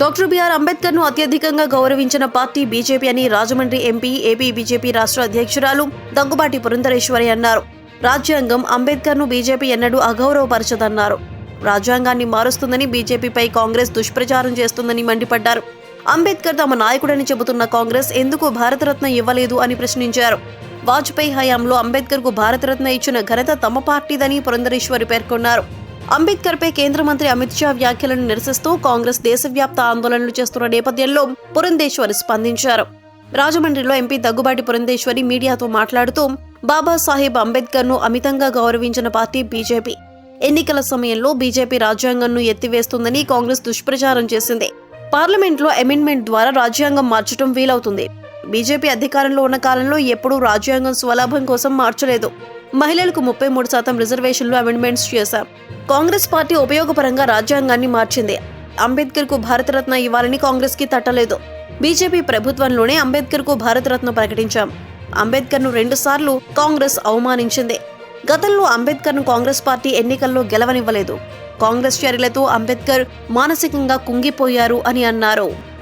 Doctor BR అంబేద్కర్ను అత్యధికంగా గౌరవించిన party BJP అని రాజమండ్రి ఎంపీ ఏపీ బీజేపీ రాష్ట్ర అధ్యక్షురాలు దగ్గుబాటి పురంధరేశ్వరి అన్నారు. రాజ్యాంగం అంబేద్కర్ను బీజేపీ ఎన్నడూ అగౌరవపరచదన్నారు. రాజ్యాంగాన్ని మారుస్తుందని బీజేపీపై కాంగ్రెస్ దుష్ప్రచారం చేస్తుందని మండిపడ్డారు. అంబేద్కర్ తమ నాయకుడని చెబుతున్న కాంగ్రెస్ ఎందుకు భారతరత్న ఇవ్వలేదు అని ప్రశ్నించారు. వాజ్పేయి హయాంలో అంబేద్కర్కు భారతరత్న ఇచ్చిన ఘనత తమ పార్టీదని పురంధరేశ్వరి పేర్కొన్నారు. అంబేద్కర్ పై కేంద్ర మంత్రి అమిత్ షా వ్యాఖ్యలను నిరసిస్తూ కాంగ్రెస్ దేశవ్యాప్త ఆందోళనలు చేస్తున్న నేపథ్యంలో పురంధేశ్వరి స్పందించారు. రాజమండ్రిలో ఎంపీ దగ్గుబాటి పురంధేశ్వరి మీడియాతో మాట్లాడుతూ బాబాసాహెబ్ అంబేద్కర్ను అమితంగా గౌరవించిన పార్టీ బీజేపీ. ఎన్నికల సమయంలో బీజేపీ రాజ్యాంగంను ఎత్తివేస్తుందని కాంగ్రెస్ దుష్ప్రచారం చేసింది. పార్లమెంట్లో అమెండ్మెంట్ ద్వారా రాజ్యాంగం మార్చడం వీలవుతుంది. బీజేపీ అధికారంలో ఉన్న కాలంలో ఎప్పుడూ రాజ్యాంగం స్వలాభం కోసం మార్చలేదు. మహిళలకు ముప్పై మూడు శాతం రిజర్వేషన్లు అమెండ్మెంట్స్ చేశాం. కాంగ్రెస్ పార్టీ ఉపయోగపరంగా రాజ్యాంగాన్ని మార్చింది. అంబేద్కర్కు భారతరత్న ఇవ్వాలని కాంగ్రెస్కి తట్టలేదు. బీజేపీ ప్రభుత్వంలోనే అంబేద్కర్కు భారతరత్న ప్రకటించాం. అంబేద్కర్ను రెండు సార్లు కాంగ్రెస్ అవమానించింది. గతంలో అంబేద్కర్ను కాంగ్రెస్ పార్టీ ఎన్నికల్లో గెలవనివ్వలేదు. కాంగ్రెస్ చర్యలతో అంబేద్కర్ మానసికంగా కుంగిపోయారు అని అన్నారు.